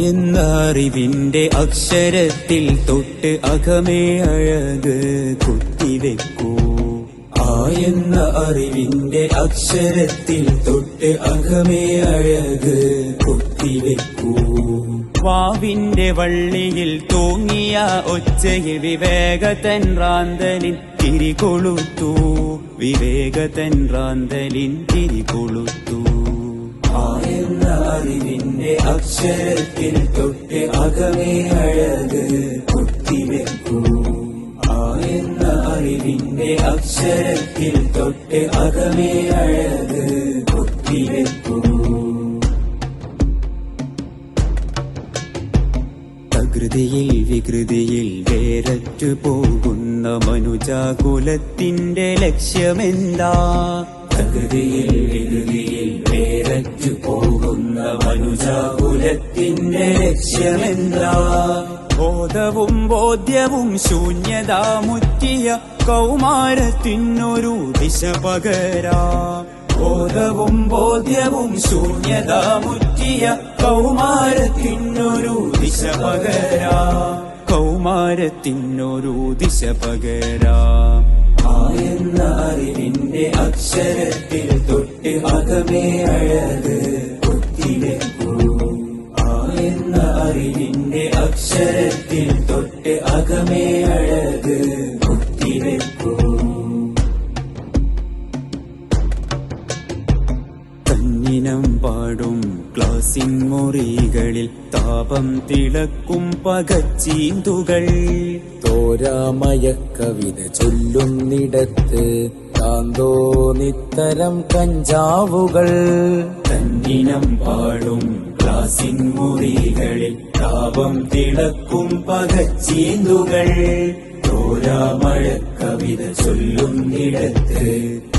അറിവിന്റെ അക്ഷരത്തിൽ തൊട്ട് അകമേ അഴക് കുത്തിവെക്കൂ. ആ എന്ന അറിവിന്റെ അക്ഷരത്തിൽ തൊട്ട് അകമേ അഴക് കുത്തിവെക്കൂ. വാവിന്റെ വള്ളിയിൽ തൂങ്ങിയ ഒച്ചയിൽ വിവേകതൻ റാന്തലിൻ തിരികൊളുത്തു. വിവേകതൻ റാന്തലിൻ തിരികൊളുത്തു. എന്ന അറിവിന്റെ അക്ഷരത്തിൽ തൊട്ട് അകമേ അഴക് കുത്തിവെക്കൂ. ആ എന്ന അറിവിന്റെ അക്ഷരത്തിൽ തൊട്ട് അകമേ അഴക് കുത്തിവെക്കൂ. പ്രകൃതിയിൽ വികൃതിയിൽ വേരറ്റു പോകുന്ന മനുജാകുലത്തിന്റെ ലക്ഷ്യമെന്താ? പ്രകൃതിയിൽ വികൃതിയിൽ വേരറ്റു പോകുന്ന മനുജാകുലത്തിന്റെ ലക്ഷ്യമെന്താ? ബോധവും ബോധ്യവും ശൂന്യത മുറ്റിയ കൗമാരത്തിനൊരു ദിശ പകരാ. ബോധവും ബോധ്യവും ശൂന്യത മുറ്റിയ കൗമാരത്തിനൊരു ദിശ പകരാ. കൗമാരത്തിനൊരു ദിശ പകരാ. ആ എന്ന അറിവിന്റെ അക്ഷരത്തിൽ തൊട്ട് അകമേ അഴക് കുത്തിവെക്കൂ ആ എന്ന അറിവിന്റെ അക്ഷരത്തിൽ തൊട്ട് അകമേ അഴക് തന്നിനം പാടും. ക്ലാസിൻ മുറികളിൽ താപം തിളക്കും പകച്ചീന്തുകൾ. തോരാമയ കവിത ചൊല്ലുന്നിടത്ത് താന്തോ നിത്തരം കഞ്ചാവുകൾ. തന്നിനം പാടും. ക്ലാസിൻ മുറികളിൽ താപം തിളക്കും പകച്ചീന്തുകൾ. തോരാമഴ കവിത ചൊല്ലുന്നിടത്ത്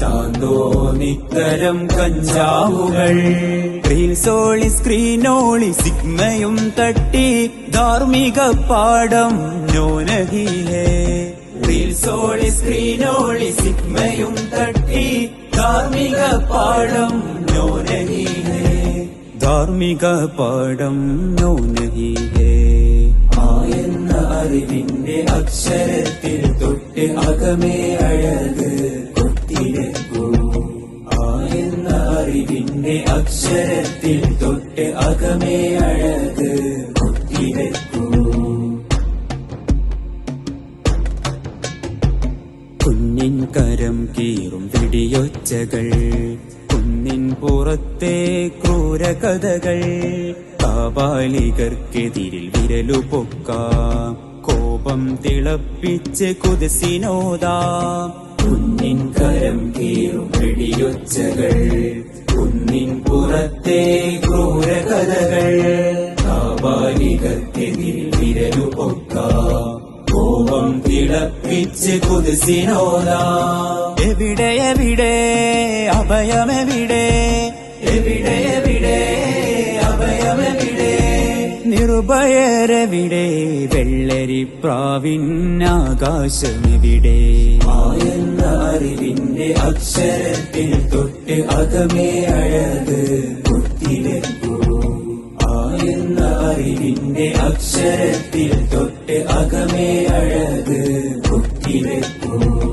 താന്തോ നിത്തരം കഞ്ചാവുകൾ. റീൽസോളി സ്ക്രീനോളി സിഗ്മയും തട്ടി ധാർമ്മിക പാഠം നോനഹിഹേ റീൽസോളി സ്ക്രീനോളി സിഗ്മയും തട്ടി ധാർമ്മിക പാഠം നോനഹിഹേ ധാർമ്മിക പാഠം നോനഹിഹേ അകമേ അഴക് എന്ന അറിവിന്റെ അക്ഷരത്തിൽ തൊട്ട് അകമേ അഴക് കൊത്തിവെക്കൂ കരം കീറും വെടിയൊച്ചകൾ കുന്നിൻ പുറത്തെ ക്രൂരകഥകൾ കാബാലികർക്കെതിരിൽ വിരലു പൊക്കാം. കോപം തിളപ്പിച്ച് കുതിസിനോദാ. കുന്നിൻ കരം കീറും വെടിയൊച്ചകൾ. കുന്നിൻ പുറത്തെ ക്രൂരകഥകൾ. കാപാലികർക്കെതിരിൽ വിരലു പൊക്കാം. കോപം തിളപ്പിച്ച് കുതിസിനോദാ. എവിടെ എവിടെ? അഭയമെവിടെ? എവിടെ എവിടെ? നിർഭയരെവിടെ വെള്ളരി പ്രാവിന്നാകാശമെവിടെ ആയെന്ന അറിവിന്റെ അക്ഷരത്തിൽ തൊട്ട് അകമേ ആ എന്ന അറിവിന്റെ അക്ഷരത്തിൽ തൊട്ട് അകമേ അഴക് കുത്തിവെക്കൂ.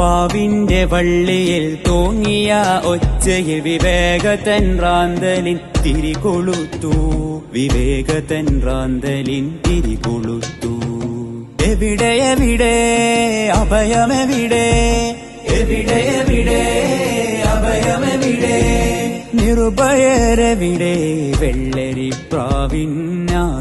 വാവിന്റെ വള്ളിയിൽ തൂങ്ങിയ ഒച്ചയിൽ വിവേകതൻ റാന്തലിൻ തിരികൊളുത്തു. വിവേകതൻ റാന്തലിൻ തിരികൊളുത്തു. എവിടെ എവിടെ അഭയമെവിടെ? എവിടെ എവിടെ അഭയമെവിടെ? നിർഭയരവിടെ? വെള്ളരി പ്രാവിന്നാകാശമെവിടെ